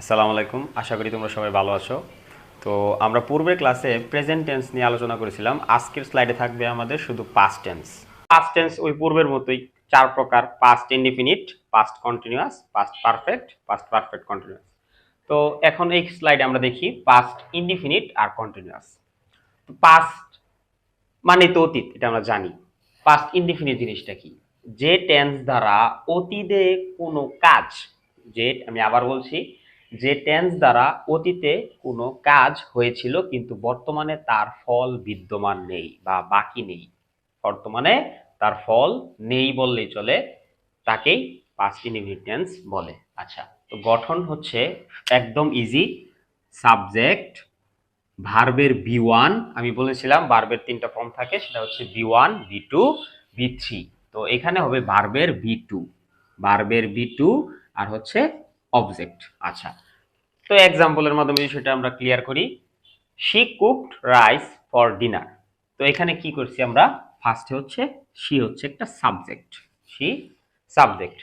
আসসালামু আলাইকুম। আশা করি তোমরা সবাই ভালো আছো। তো আমরা পূর্বের ক্লাসে প্রেজেন্ট টেন্স নিয়ে আলোচনা করেছিলাম। আজকের স্লাইডে থাকবে আমাদের শুধু পাস্ট টেন্স পাস্ট টেন্স ওই পূর্বের মতোই চার প্রকার past indefinite past continuous past perfect past perfect continuous তো এখন এই স্লাইডে আমরা দেখি পাস্ট ইনডিফিনিট আর কন্টিনিউয়াস পাস্ট মানে তো অতীত, এটা আমরা জানি। পাস্ট ইনডিফিনিট জিনিসটা কি? যে টেন্স দ্বারা অতীতে কোনো কাজ, যে আমি আবার বলছি যে টেন্স দ্বারা অতীতে কোনো কাজ হয়েছিল কিন্তু বর্তমানে তার ফল বিদ্যমান নেই বা বাকি নেই। বর্তমানে তার ফল নেই বললেই চলে, তাকেই পাস্ট ইনডিফিনিট টেন্স বলে। আচ্ছা তো গঠন হচ্ছে একদম ইজি সাবজেক্ট ভার্বের বি ওয়ান আমি বলেছিলাম ভার্বের তিনটা ফর্ম থাকে, সেটা হচ্ছে V one V two V three তো এখানে হবে ভার্বের বি টু ভার্বের বি টু আর হচ্ছে অবজেক্ট আচ্ছা। তো এক্সাম্পলের মাধ্যমে সেটা আমরা ক্লিয়ার করি she cooked rice for dinner তো এখানে কি করছি আমরা? ফার্স্টে হচ্ছে শি হচ্ছে একটা সাবজেক্ট শি সাবজেক্ট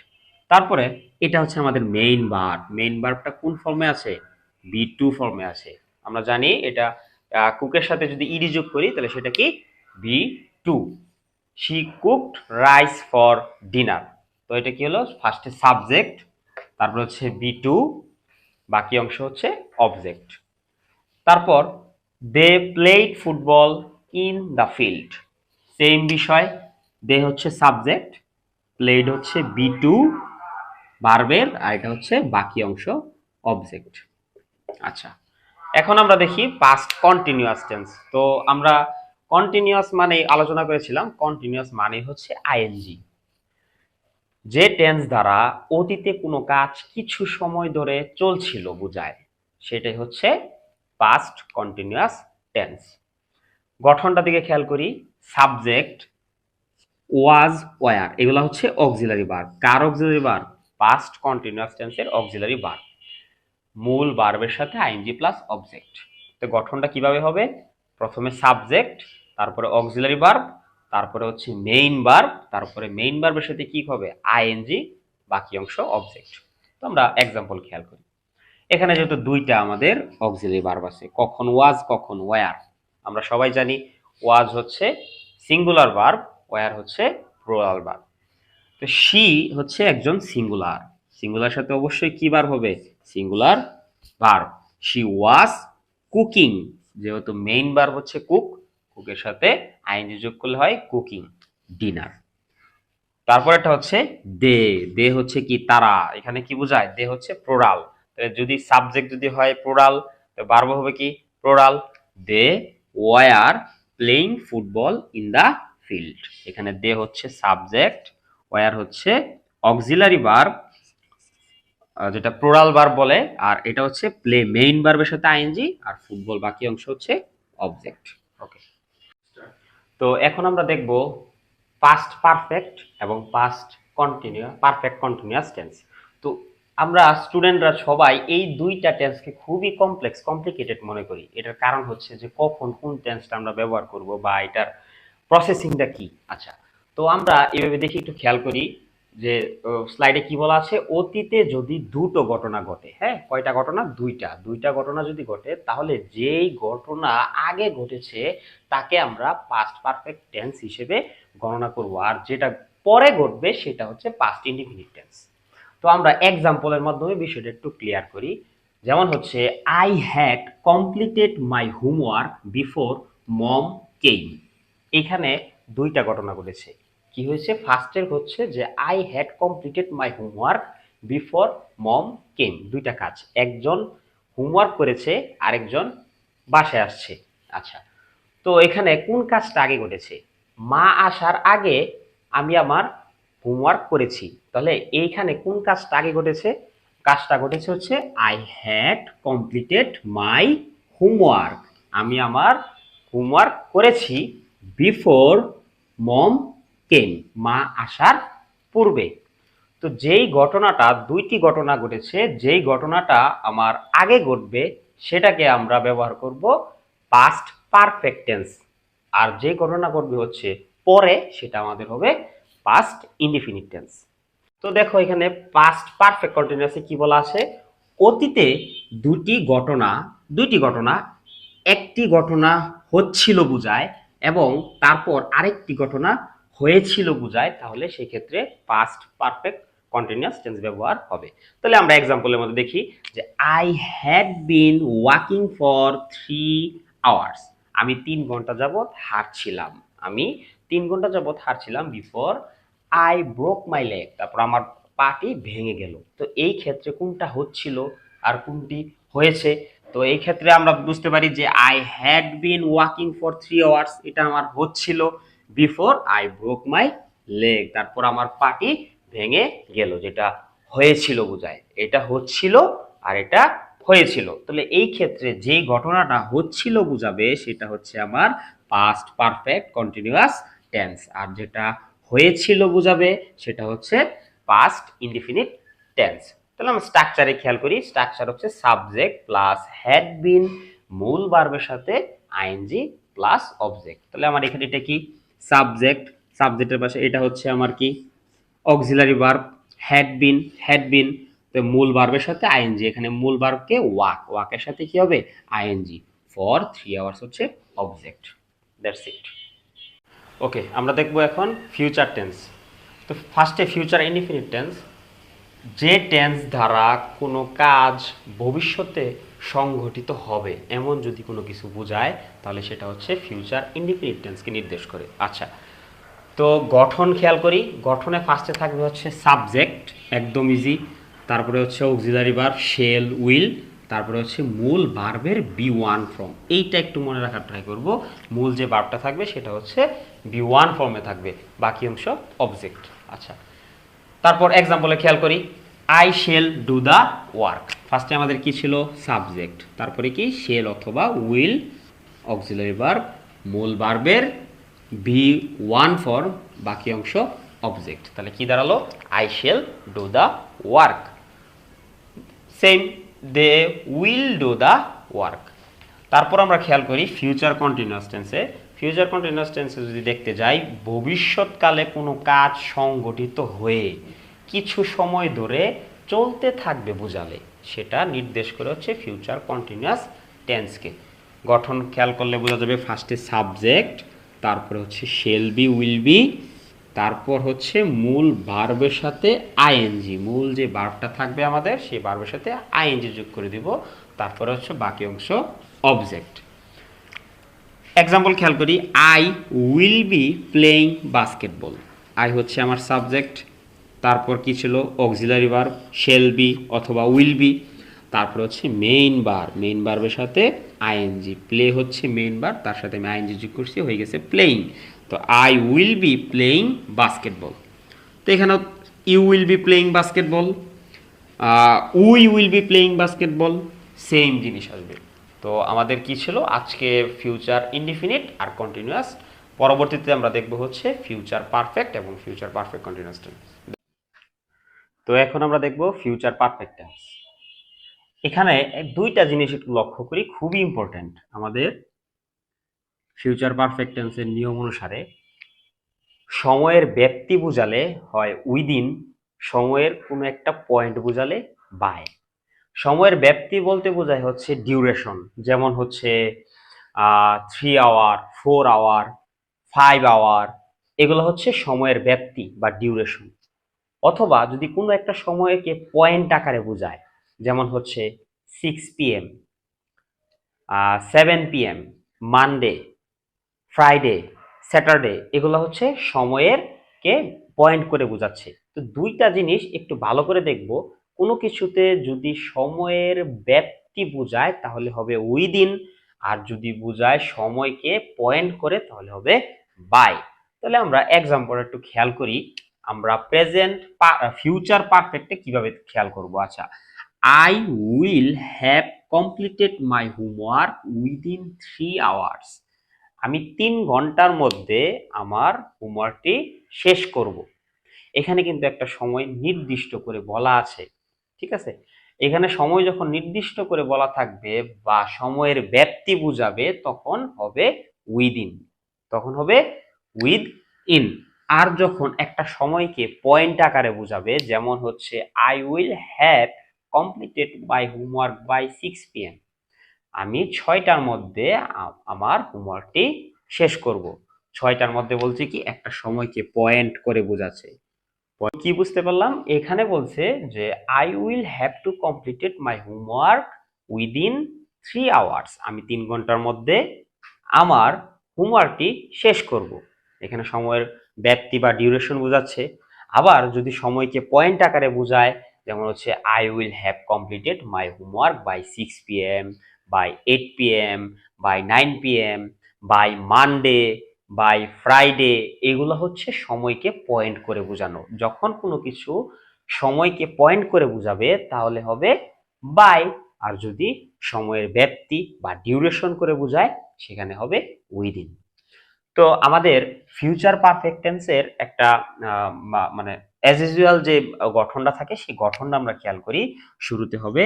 তারপরে এটা হচ্ছে আমাদের মেইন ভার্ব মেইন ভার্বটা কোন ফর্মে আছে? বি টু ফর্মে আছে। আমরা জানি এটা কুকের সাথে যদি ইডি যোগ করি, তাহলে সেটা কি? V two she cooked rice for dinner তো এটা কি হলো? ফার্স্টে সাবজেক্ট তারপর হচ্ছে বি টু বাকি অংশ হচ্ছে অবজেক্ট তারপর they played football in the field same বিষয় দে হচ্ছে সাবজেক্ট প্লেড হচ্ছে বি টু ভার্বের আর এটা হচ্ছে বাকি অংশ অবজেক্ট আচ্ছা এখন আমরা দেখি পাস্ট কন্টিনিউয়াস টেন্স তো আমরা কন্টিনিউয়াস মানে আলোচনা করেছিলাম কন্টিনিউয়াস মানে হচ্ছে আইএনজি যে টেন্স দ্বারা অতীতে কোনো কাজ কিছু সময় ধরে চলছিল বোঝায়, সেটাই হচ্ছে পাস্ট কন্টিনিউয়াস টেন্স গঠনটা দিকে খেয়াল করি সাবজেক্ট ওয়াজ ওয়ার এগুলো হচ্ছে অক্সিলারি বার কার অক্সিলারি বার পাস্ট কন্টিনিউয়াস টেন্সের অক্সিলারি বার মূল বার্বের সাথে আইনজি প্লাস অবজেক্ট তো গঠনটা কীভাবে হবে? প্রথমে সাবজেক্ট তারপরে অক্সিলারি বার্ব তারপরে হচ্ছে মেইন বার্ব তারপরে মেইন বার্বের সাথে কি হবে? আইএনজি বাকি অংশ অবজেক্ট তো আমরা এক্সাম্পল খেয়াল করি। এখানে যেহেতু দুইটা আমাদের অক্সিলারি বার্ব আছে, কখন ওয়াজ কখন ওয়ার আমরা সবাই জানি ওয়াজ হচ্ছে সিঙ্গুলার বার্ব ওয়ার হচ্ছে প্লুরাল বার্ব তো শি হচ্ছে একজন সিঙ্গুলার সিঙ্গুলার সাথে অবশ্যই কি বার হবে? Singular verb she was cooking যেহেতু মেইন বার হচ্ছে কুক কুকের সাথে আইনজি যোগ করলে হয় কুকিং ডিনার। তারপর একটা হচ্ছে দে। দে হচ্ছে কি তারা। এখানে কি বোঝায়? দে হচ্ছে প্রোরাল যদি সাবজেক্ট যদি হয় প্রোরাল তো বার্ব হবে কি? Plural they were playing football in the field এখানে দে হচ্ছে সাবজেক্ট ওয়ার হচ্ছে অক্সিলারি আহ, যেটা প্রোরাল বার বলে আর এটা হচ্ছে প্লে মেইন ভার্বের সাথে আইএনজি আর ফুটবল বাকি অংশ হচ্ছে অবজেক্ট ওকে তো এখন আমরা দেখব পাস্ট পারফেক্ট এবং past continue perfect continuous tense তো আমরা স্টুডেন্টরা সবাই এই দুইটা টেন্সকে খুবই কমপ্লেক্স কমপ্লিকেটেড মনে করি। এটার কারণ হচ্ছে যে কখন কোন টেন্সটা আমরা ব্যবহার করব বা এটার প্রসেসিংটা কি। আচ্ছা তো আমরা এভাবে দেখি, একটু খেয়াল করি। যে স্লাইডে কি বলা আছে? অতীতে যদি দুটো ঘটনা ঘটে হ্যাঁ? কয়টা ঘটনা? দুইটা। দুইটা ঘটনা যদি ঘটে, তাহলে যেই ঘটনা আগে ঘটেছে, তাকে আমরা পাস্ট পারফেক্ট টেন্স হিসেবে গণনা করব। আর যেটা পরে ঘটবে, সেটা হচ্ছে পাস্ট ইনডিফিনিট টেন্স তো আমরা এক্সাম্পলের মাধ্যমে বিষয়টা একটু ক্লিয়ার করি। যেমন হচ্ছে I had completed my homework before mom came এখানে দুইটা ঘটনা ঘটেছে। কি হয়েছে? ফার্স্টের হচ্ছে যে I had completed my homework before mom came দুইটা কাজ। একজন হোমওয়ার্ক করেছে, আরেকজন বাসায় আসছে। আচ্ছা তো এখানে কোন কাজটা আগে ঘটেছে? মা আসার আগে আমি আমার হোমওয়ার্ক করেছি। তাহলে এইখানে কোন কাজটা আগে ঘটেছে? কাজটা ঘটেছে হচ্ছে I had completed my homework আমি আমার হোমওয়ার্ক করেছি বিফোর মম কেম মা আসার পূর্বে। তো যেই ঘটনাটা, দুইটি ঘটনা ঘটেছে, যেই ঘটনাটা আমার আগে ঘটবে, সেটাকে আমরা ব্যবহার করব পাস্ট পারফেক্ট টেন্স আর যে ঘটনা ঘটবে হচ্ছে পরে, সেটা আমাদের হবে পাস্ট ইনডিফিনিট টেন্স তো দেখো এখানে পাস্ট পারফেক্ট কন্টিনিউয়াসে কি বলা আছে? অতীতে দুটি ঘটনা, দুইটি ঘটনা, একটি ঘটনা হচ্ছিল বুঝায় এবং তারপর আরেকটি ঘটনা হয়েছিল বুঝায়, তাহলে সেই ক্ষেত্রে পাস্ট পারফেক্ট কন্টিনিউয়াস টেন্স ব্যবহার হবে। তাহলে আমরা এক্সাম্পলের মধ্যে দেখি যে I had been walking for three hours আমি তিন ঘণ্টা যাবত হাঁটছিলাম। আমি তিন ঘণ্টা যাবত হাঁটছিলাম before I broke my leg তারপর আমার পাটি ভেঙে গেল। তো এই ক্ষেত্রে কোনটা হচ্ছিল আর কোনটি হয়েছে? তো এই ক্ষেত্রে আমরা বুঝতে পারি যে I had been walking for three hours এটা আমার হচ্ছিল। Before I broke my leg তারপর আমার পাটি ভেঙে গেল, যেটা হয়েছিল বোঝায় এটা হচ্ছিল আর এটা হয়েছিল। তাহলে এই ক্ষেত্রে যে ঘটনাটা হচ্ছিল বুঝাবে, সেটা হচ্ছে আমার পাস্ট পারফেক্ট কন্টিনিউয়াস টেন্স আর যেটা হয়েছিল বুঝাবে, সেটা হচ্ছে পাস্ট ইনডিফিনিট টেন্স তাহলে আমরা স্ট্রাকচারে খেয়াল করি। স্ট্রাকচার হচ্ছে সাবজেক্ট প্লাস হ্যাড বিন মূল বার্বের সাথে আইএনজি প্লাস অবজেক্ট তাহলে আমার এখানে এটা কি? সাবজেক্ট, সাবজেক্টের পাশে এটা হচ্ছে আমার কি? Auxiliary verb had been had been তো মূল ভার্বের সাথে আইএনজি এখানে মূল ভার্বকে ওয়াক, ওয়াকের সাথে কি হবে? আইএনজি ফর থ্রি আওয়ার্স হচ্ছে অবজেক্ট দ্যাটস ইট ওকে আমরা দেখব এখন ফিউচার টেন্স তো ফার্স্টে ফিউচার ইনডিফিনিট টেন্স যে টেন্স দ্বারা কোনো কাজ ভবিষ্যতে সংঘটিত হবে। এমন যদি কোনো কিছু বোঝায়, তাহলে সেটা হচ্ছে ফিউচার ইনডিফিনিট টেন্সকে নির্দেশ করে। আচ্ছা তো গঠন খেয়াল করি। গঠনে ফার্স্টে থাকবে হচ্ছে সাবজেক্ট একদম ইজি তারপরে হচ্ছে অক্সিলারি ভার্ব শেল উইল তারপরে হচ্ছে মূল ভার্বের বি ওয়ান ফর্ম এইটা একটু মনে রাখার ট্রাই করব। মূল যে ভার্বটা থাকবে, সেটা হচ্ছে বি ওয়ান ফর্মে থাকবে। বাকি অংশ অবজেক্ট আচ্ছা তারপর এক্সাম্পলে খেয়াল করি। I shall do the work ফার্স্টে আমাদের কি ছিল? সাবজেক্ট তারপরে কি? শেল অথবা উইল অক্সিলারি ভার্ব মূল ভার্বের বি ওয়ান ফর্ম বাকি অংশ অবজেক্ট তাহলে কি দাঁড়াল? I shall do the work same they will do the work তারপর আমরা খেয়াল করি ফিউচার কন্টিনিউয়াস টেন্সে ফিউচার কন্টিনিউয়াস টেন্সে যদি দেখতে যাই, ভবিষ্যৎকালে কোনো কাজ সংগঠিত হয়ে কিছু সময় ধরে চলতে থাকবে বোঝালে। সেটা নির্দেশ করে হচ্ছে ফিউচার কন্টিনিউয়াস টেন্সকে গঠন খেয়াল করলে বোঝা যাবে ফার্স্টে সাবজেক্ট তারপরে হচ্ছে শেল বি উইল বি তারপর হচ্ছে মূল বার্বের সাথে আইএনজি মূল যে বার্বটা থাকবে আমাদের, সেই বার্বের সাথে আইএনজি যোগ করে দিব। তারপরে হচ্ছে বাকি অংশ অবজেক্ট এক্সাম্পল খেয়াল করি I will be playing basketball I হচ্ছে আমার সাবজেক্ট তারপর কি ছিল? অক্সিলারি ভার্ব শেল বি অথবা উইল বি তারপর হচ্ছে মেইন বার মেইন বার্বের সাথে আইএনজি প্লে হচ্ছে মেইন বার তার সাথে আমি আইএনজি যোগ করছি, হয়ে গেছে প্লেইং তো I will be playing basketball তো এখানে you will be playing basketball we will be playing basketball same জিনিস আসবে। তো আমাদের কি ছিল? আজকে ফিউচার ইনডিফিনিট আর কন্টিনিউয়াস পরবর্তীতে আমরা দেখব হচ্ছে ফিউচার পারফেক্ট এবং ফিউচার পারফেক্ট কন্টিনিউয়াস টেন্স তো এখন আমরা দেখব ফিউচার পারফেক্ট টেন্স এখানে দুইটা জিনিস একটু লক্ষ্য করি, খুবই ইম্পর্ট্যান্ট আমাদের ফিউচার পারফেক্ট টেন্সের নিয়ম অনুসারে। সময়ের ব্যক্তি বোঝালে হয় উইদিন সময়ের কোনো একটা পয়েন্ট বোঝালে বাই সময়ের ব্যাপ্তি বলতে বোঝায় হচ্ছে ডিউরেশন যেমন হচ্ছে three hour four hour five hour এগুলো হচ্ছে সময়ের ব্যাপ্তি বা ডিউরেশন অথবা যদি কোনো একটা সময়কে পয়েন্ট আকারে বোঝায়, যেমন হচ্ছে six PM seven PM Monday Friday Saturday এগুলো হচ্ছে সময়ের কে পয়েন্ট করে বোঝাচ্ছে। তো দুইটা জিনিস একটু ভালো করে দেখব। কোনো কিছুতে যদি সময়ের ব্যক্তি বোঝায়, তাহলে হবে উইদিন আর যদি বোঝায় সময়কে পয়েন্ট করে, তাহলে হবে বাই তাহলে আমরা এক্সাম্পল একটু খেয়াল করি। আমরা প্রেজেন্ট ফিউচার পারফেক্টে কীভাবে খেয়াল করব? আচ্ছা I will have completed my homework within three hours আমি তিন ঘণ্টার মধ্যে আমার হোমওয়ার্কটি শেষ করব। এখানে কিন্তু একটা সময় নির্দিষ্ট করে বলা আছে, ঠিক আছে? এখানে সময় যখন নির্দিষ্ট করে বলা থাকবে বা সময়ের ব্যাপ্তি বুঝাবে, তখন হবে উইদিন তখন হবে উইদ ইন আর যখন একটা সময়কে পয়েন্ট আকারে বুঝাবে, যেমন হচ্ছে I will have completed by homework by six PM আমি ছয়টার মধ্যে আমার হোমওয়ার্কটি শেষ করব। ছয়টার মধ্যে বলছে কি, একটা সময়কে পয়েন্ট করে বোঝাচ্ছে। কি বুঝতে পারলাম? এখানে বলছে যে I will have to completed my homework within three hours আমি তিন ঘণ্টার মধ্যে আমার হোমওয়ার্কটি শেষ করব। এখানে সময়ের ব্যাপ্তি বা ডিউরেশন বোঝাচ্ছে। আবার যদি সময়কে পয়েন্ট আকারে বোঝায়, যেমন হচ্ছে I will have completed my homework by six P M by eight P M by nine P M by Monday by Friday এগুলো হচ্ছে সময়কে পয়েন্ট করে বোঝানো। যখন কোনো কিছু সময়কে পয়েন্ট করে বোঝাবে, তাহলে হবে বাই আর যদি সময়ের ব্যাপ্তি বা ডিউরেশন করে বোঝায়, সেখানে হবে উইদিন তো আমাদের ফিউচার পারফেক্ট টেন্সের একটা মানে অ্যাজ ইউজুয়াল যে গঠনটা থাকে, সেই গঠনটা আমরা খেয়াল করি। শুরুতে হবে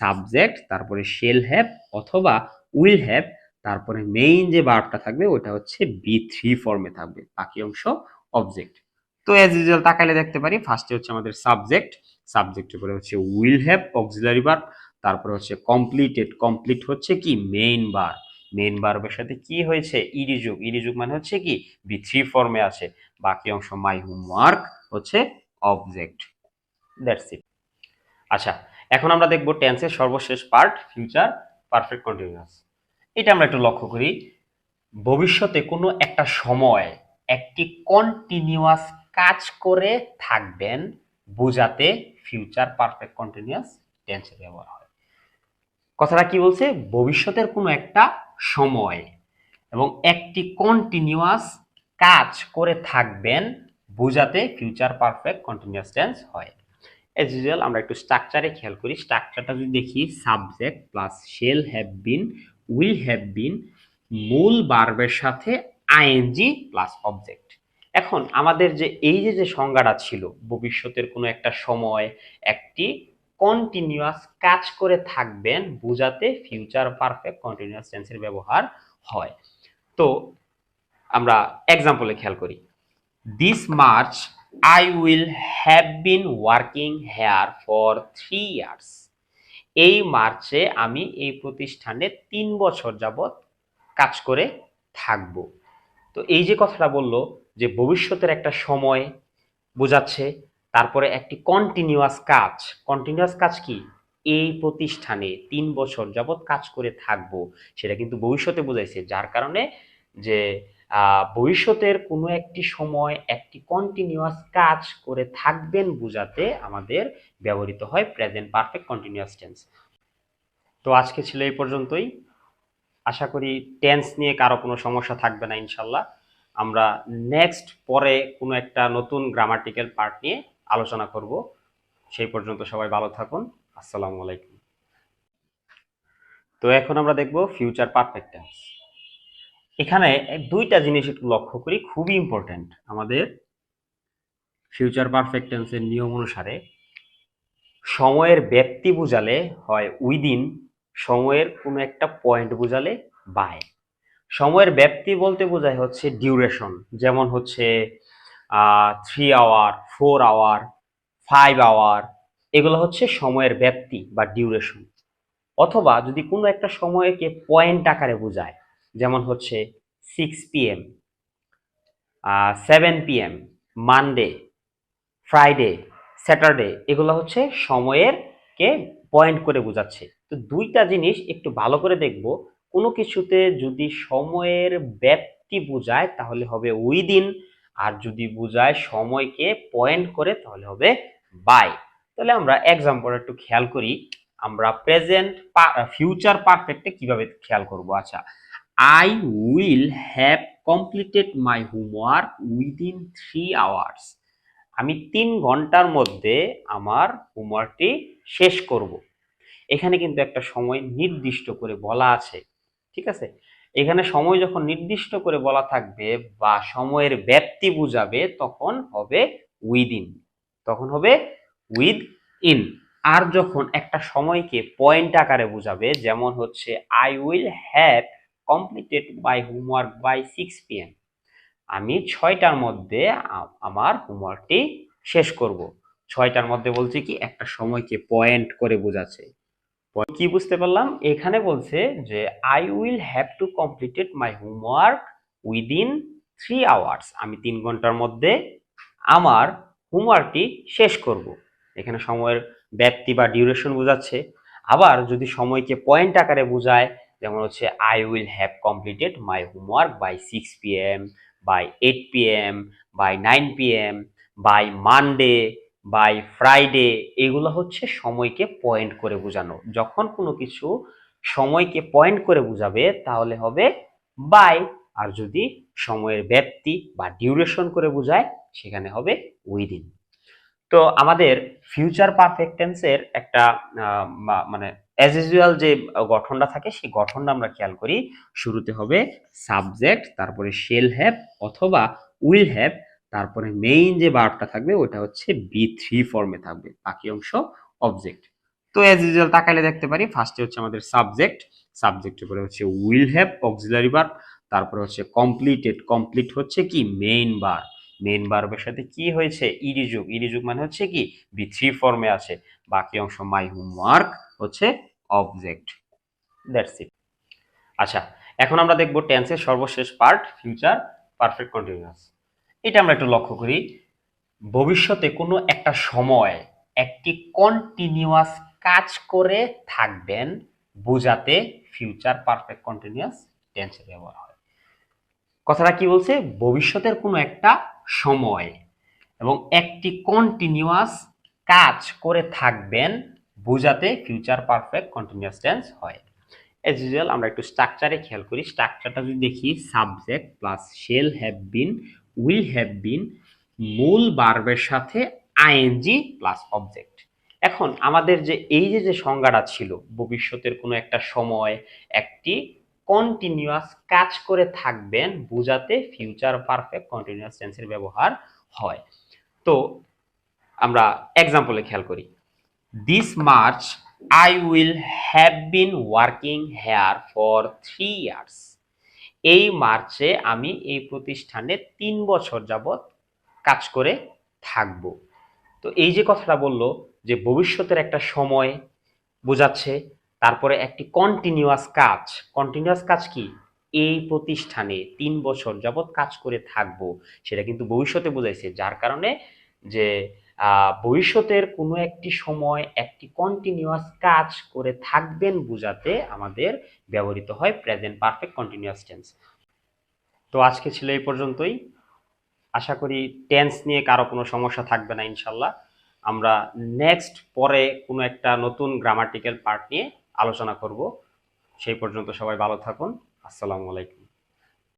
সাবজেক্ট তারপরে শেল হ্যাভ অথবা উইল হ্যাভ তারপরে মেইন যে ভার্বটা থাকবে ওটা হচ্ছে বি থ্রি ফর্মে থাকবে, বাকি অংশ অবজেক্ট তো অ্যাজ ইউজুয়াল তাকাইলে দেখতে পারি ফার্স্টে হচ্ছে আমাদের সাবজেক্ট সাবজেক্টের পরে হচ্ছে উইল হ্যাভ অক্সিলারি ভার্ব তারপরে হচ্ছে কমপ্লিটেড কমপ্লিট হচ্ছে কি? মেইন ভার্ব মেইন ভার্বের সাথে কি হয়েছে? ইরিযুগ। ইরিযুগ মানে হচ্ছে কি? বি থ্রি ফর্মে আছে। বাকি অংশ মাই হোমওয়ার্ক হচ্ছে অবজেক্ট দ্যাটস ইট আচ্ছা এখন আমরা দেখব টেন্সের সর্বশেষ পার্ট ফিউচার পারফেক্ট কন্টিনিউয়াস এটা আমরা একটু লক্ষ্য করি। ভবিষ্যতে কোনো একটা সময় একটি কন্টিনিউয়াস কাজ করে থাকবেন, বোঝাতে ফিউচার পারফেক্ট কন্টিনিউয়াস টেন্সের ব্যবহার হয়। কথাটা কি বলছে? ভবিষ্যতের কোনো একটা সময় এবং একটি কন্টিনিউয়াস কাজ করে থাকবেন বোঝাতে ফিউচার পারফেক্ট কন্টিনিউয়াস টেন্স হয়। এজ ইউজুয়াল আমরা একটু স্ট্রাকচারে খেয়াল করি। স্ট্রাকচারটা যদি দেখি subject plus shall have been will have been মূল বার্বের সাথে আইএনজি প্লাস অবজেক্ট এখন আমাদের যে, এই যে যে সংজ্ঞাটা ছিল, ভবিষ্যতের কোনো একটা সময়, একটি কন্টিনিউয়াস কাজ করে থাকবেন বোঝাতে ফিউচার পারফেক্ট কন্টিনিউয়াস টেন্সের ব্যবহার হয়। তো আমরা এক্সাম্পলে খেয়াল করি। This March I will have been working here for three years এই মার্চে আমি এই প্রতিষ্ঠানে তিন বছর যাবৎ কাজ করে থাকব। তো এই যে কথাটা বলল যে ভবিষ্যতের একটা সময় বোঝাচ্ছে তারপরে একটি কন্টিনিউয়াস কাজ। কন্টিনিউয়াস কাজ কি? এই প্রতিষ্ঠানে তিন বছর যাবৎ কাজ করে থাকব, সেটা কিন্তু ভবিষ্যতে বোঝাইছে। যার কারণে যে ভবিষ্যতের কোনো একটি সময় একটি কন্টিনিউয়াস কাজ করে থাকবেন বোঝাতে আমাদের ব্যবহৃত হয় প্রেজেন্ট পারফেক্ট কন্টিনিউয়াস টেন্স তো আজকে ছিল এই পর্যন্তই। আশা করি টেন্স নিয়ে কারও কোনো সমস্যা থাকবে না ইনশাল্লাহ। আমরা নেক্সট পরে কোনো একটা নতুন গ্রামাটিক্যাল পার্ট নিয়ে আলোচনা করব। সেই পর্যন্ত সবাই ভালো থাকুন। আসসালামু আলাইকুম। তো এখন আমরা দেখব ফিউচার পারফেক্ট টেন্স এখানে দুইটা জিনিস একটু লক্ষ্য করি, খুবই ইম্পর্ট্যান্ট আমাদের ফিউচার পারফেক্ট টেন্সের নিয়ম অনুসারে। সময়ের ব্যক্তি বোঝালে হয় উইদিন সময়ের কোনো একটা পয়েন্ট বোঝালে বাই সময়ের ব্যাপ্তি বলতে বোঝায় হচ্ছে ডিউরেশন যেমন হচ্ছে three hour four hour, five hour, এগুলো হচ্ছে সময়ের ব্যাপ্তি বা ডিউরেশন। অথবা যদি কোনো একটা সময়কে পয়েন্ট আকারে বোঝায়, যেমন হচ্ছে six PM seven PM Monday Friday Saturday এগুলো হচ্ছে সময়ের কে পয়েন্ট করে বোঝাচ্ছে। তো দুইটা জিনিস একটু ভালো করে দেখব। কোনো কিছুতে যদি সময়ের ব্যাপ্তি বোঝায়, তাহলে হবে উইদিন আর যদি বোঝায় সময়কে পয়েন্ট করে, তাহলে হবে বাই তাহলে আমরা এক্সাম্পল একটু খেয়াল করি। আমরা প্রেজেন্ট ফিউচার পারফেক্টে কীভাবে খেয়াল করব? আচ্ছা I will have completed my homework within three hours আমি তিন ঘণ্টার মধ্যে আমার হোমওয়ার্কটি শেষ করব। এখানে কিন্তু একটা সময় নির্দিষ্ট করে বলা আছে। ঠিক আছে? এখানে সময় যখন নির্দিষ্ট করে বলা থাকবে বা সময়ের ব্যাপ্তি বুঝাবে, তখন হবে উইদিন তখন হবে উইদ ইন আর যখন একটা সময়কে পয়েন্ট আকারে বুঝাবে, যেমন হচ্ছে I will have completed by homework by six PM আমি ছয়টার মধ্যে আমার হোমওয়ার্কটি শেষ করব। ছয়টার মধ্যে বলছে কি, একটা সময়কে পয়েন্ট করে বোঝাচ্ছে। কি বুঝতে পারলাম? এখানে বলছে যে I will have to completed my homework within three hours আমি তিন ঘণ্টার মধ্যে আমার হোমওয়ার্কটি শেষ করব। এখানে সময়ের ব্যাপ্তি বা ডিউরেশন বোঝাচ্ছে। আবার যদি সময়কে পয়েন্ট আকারে বোঝায়, যেমন হচ্ছে I will have completed my homework by six P M by eight P M by nine P M by Monday by Friday এগুলো হচ্ছে সময়কে পয়েন্ট করে বোঝানো। যখন কোনো কিছু সময়কে পয়েন্ট করে বোঝাবে, তাহলে হবে বাই আর যদি সময়ের ব্যাপ্তি বা ডিউরেশন করে বোঝায়, সেখানে হবে উইদিন তো আমাদের ফিউচার পারফেক্ট টেন্সের একটা মানে অ্যাজ ইউজুয়াল যে গঠনটা থাকে, সেই গঠনটা আমরা খেয়াল করি। শুরুতে হবে সাবজেক্ট তারপরে শেল হ্যাভ অথবা উইল হ্যাভ তারপরে মেইন যে বার্বটা থাকবে ওটা হচ্ছে বি থ্রি ফর্মে থাকবে, বাকি অংশ অবজেক্ট তো অ্যাজ ইউজুয়াল তাকাইলে দেখতে পারি ফার্স্টে হচ্ছে আমাদের সাবজেক্ট সাবজেক্টের পরে হচ্ছে উইল হ্যাভ অক্সিলারি ভার্ব তারপরে হচ্ছে কমপ্লিটেড কমপ্লিট হচ্ছে কি? মেইন ভার্ব মেইন ভার্বের সাথে কি হয়েছে? ইডিযুগ ইডিযুগ মানে হচ্ছে কি? বি থ্রি ফর্মে আছে, বাকি অংশ মাই হোমওয়ার্ক হচ্ছে অবজেক্ট দ্যাটস ইট আচ্ছা এখন আমরা দেখব টেন্সের সর্বশেষ পার্ট ফিউচার পারফেক্ট কন্টিনিউয়াস এটা আমরা একটু লক্ষ্য করি। ভবিষ্যতে কোনো একটা সময় একটি কন্টিনিউয়াস কাজ করে থাকবেন, বোঝাতে ফিউচার পারফেক্ট কন্টিনিউয়াস টেন্সের ব্যবহার হয়। কথাটা কি বলছে? ভবিষ্যতের কোনো একটা সময় এবং একটি কন্টিনিউয়াস কাজ করে থাকবেন, বোঝাতে ফিউচার পারফেক্ট কন্টিনিউয়াস টেন্স হয়। এজ ইউজুয়াল আমরা একটু স্ট্রাকচারে খেয়াল করি। স্ট্রাকচারটা যদি দেখি subject plus shall have been will have been মূল বার্বের সাথে আইএনজি প্লাস অবজেক্ট এখন আমাদের যে এই যে যে সংজ্ঞাটা ছিল, ভবিষ্যতের কোনো একটা সময় একটি কন্টিনিউয়াস কাজ করে থাকবেন বোঝাতে ফিউচার পারফেক্ট কন্টিনিউয়াস টেন্সের ব্যবহার হয়। তো আমরা এক্সাম্পলে খেয়াল করি। This March I will have been working here for three years এই মার্চে আমি এই প্রতিষ্ঠানে তিন বছর যাবৎ কাজ করে থাকব। তো এই যে কথাটা বলল যে ভবিষ্যতের একটা সময় বোঝাচ্ছে, তারপরে একটি কন্টিনিউয়াস কাজ। কন্টিনিউয়াস কাজ কি? এই প্রতিষ্ঠানে তিন বছর যাবৎ কাজ করে থাকব। সেটা কিন্তু ভবিষ্যতে বোঝাইছে, যার কারণে যে ভবিষ্যতের কোনো একটি সময় একটি কন্টিনিউয়াস কাজ করে থাকবেন বোঝাতে আমাদের ব্যবহৃত হয় প্রেজেন্ট পারফেক্ট কন্টিনিউয়াস টেন্স তো আজকে ছিল এই পর্যন্তই। আশা করি টেন্স নিয়ে কারও কোনো সমস্যা থাকবে না ইনশাল্লাহ। আমরা নেক্সট পরে কোনো একটা নতুন গ্রামাটিক্যাল পার্ট নিয়ে আলোচনা করব। সেই পর্যন্ত সবাই ভালো থাকুন। আসসালামু আলাইকুম।